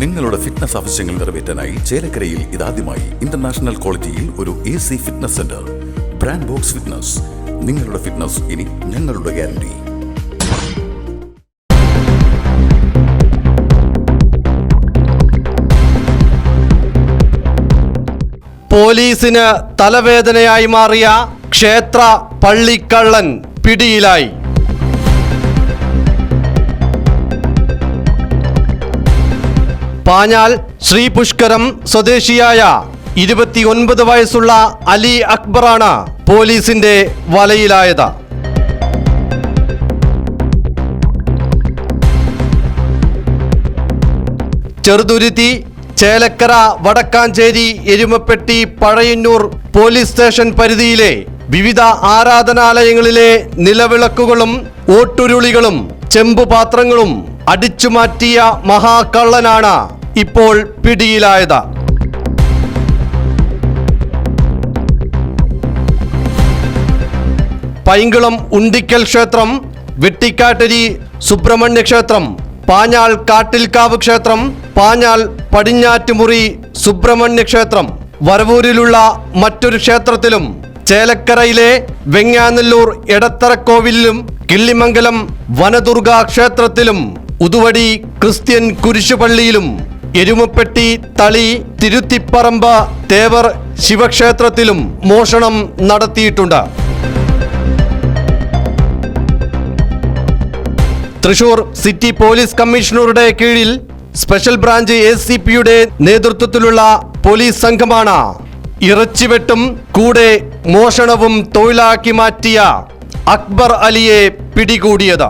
നിങ്ങളുടെ ഫിറ്റ്നസ് ആവശ്യങ്ങൾ നിറവേറ്റാനായി ചേലക്കരയിൽ ഇതാദ്യമായി ഇന്റർനാഷണൽ ക്വാളിറ്റിയിൽ ഒരു A C fitness centre brand box fitness നിങ്ങളുടെ ഫിറ്റ്നസ് ഇനി ഞങ്ങളുടെ ഗ്യാരണ്ടി പോലീസിന് തലവേദനയായി മാറിയ ക്ഷേത്ര പള്ളിക്കള്ളൻ പിടിയിലായി. പാഞ്ഞാൽ ശ്രീ പുഷ്കരം സ്വദേശിയായ ഇരുപത്തിയൊൻപത് വയസ്സുള്ള അലി അക്ബറാണ് പോലീസിന്റെ വലയിലായത്. ചെറുതുരുത്തി ചേലക്കര വടക്കാഞ്ചേരി എരുമപ്പെട്ടി പഴയന്നൂർ പോലീസ് സ്റ്റേഷൻ പരിധിയിലെ വിവിധ ആരാധനാലയങ്ങളിലെ നിലവിളക്കുകളും ഓട്ടുരുളികളും ചെമ്പുപാത്രങ്ങളും അടിച്ചുമാറ്റിയ മഹാകള്ളനാണ് ഇപ്പോൾ പിടിയിലായത്. പൈങ്കുളം ഉണ്ടിക്കൽ ക്ഷേത്രം വെട്ടിക്കാട്ടരി സുബ്രഹ്മണ്യ ക്ഷേത്രം പാഞ്ഞാൾ കാട്ടിൽക്കാവ് ക്ഷേത്രം പാഞ്ഞാൾ പടിഞ്ഞാറ്റുമുറി സുബ്രഹ്മണ്യ ക്ഷേത്രം. വരവൂരിലുള്ള മറ്റൊരു ക്ഷേത്രത്തിലും ചേലക്കരയിലെ വെങ്ങാനല്ലൂർ എടത്തറക്കോവിലും കിള്ളിമംഗലം വനദുർഗ ക്ഷേത്രത്തിലും ഉതുവടി ക്രിസ്ത്യൻ കുരിശുപള്ളിയിലും എരുമപ്പെട്ടി തളി തിരുത്തിപ്പറമ്പ തേവർ ശിവക്ഷേത്രത്തിലും മോഷണം നടത്തിയിട്ടുണ്ട്. തൃശൂർ സിറ്റി പോലീസ് കമ്മീഷണറുടെ കീഴിൽ സ്പെഷ്യൽ ബ്രാഞ്ച് എ സി പിയുടെ നേതൃത്വത്തിലുള്ള പോലീസ് സംഘമാണ് ഇറച്ചിവെട്ടും കൂടെ മോഷണവും തൊഴിലാക്കി മാറ്റിയ അക്ബർ അലിയെ പിടികൂടിയത്.